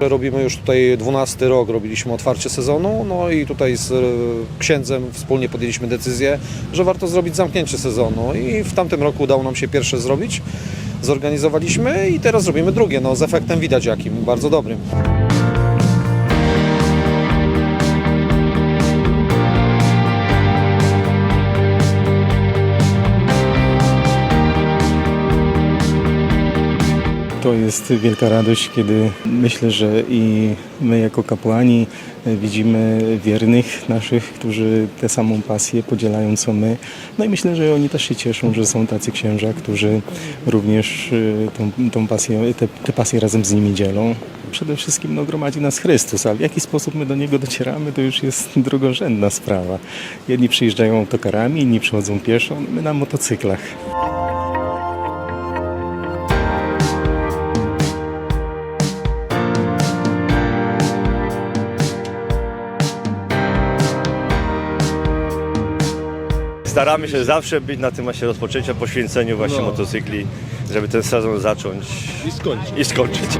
Robimy już tutaj 12 rok, robiliśmy otwarcie sezonu, no i tutaj z e, księdzem wspólnie podjęliśmy decyzję, że warto zrobić zamknięcie sezonu i w tamtym roku udało nam się pierwsze zrobić. Zorganizowaliśmy i teraz robimy drugie, no z efektem widać jakim, bardzo dobrym. To jest wielka radość, kiedy myślę, że i my jako kapłani e, widzimy wiernych naszych, którzy tę samą pasję podzielają co my. No i myślę, że oni też się cieszą, że są tacy księża, którzy również e, tą, tą pasję, te, te pasje razem z nimi dzielą. Przede wszystkim no, gromadzi nas Chrystus, a w jaki sposób my do Niego docieramy, to już jest drugorzędna sprawa. Jedni przyjeżdżają autokarami, inni przychodzą pieszo, my na motocyklach. Staramy się zawsze być na tym właśnie rozpoczęcia, poświęceniu właśnie No. motocykli, żeby ten sezon zacząć I i skończyć.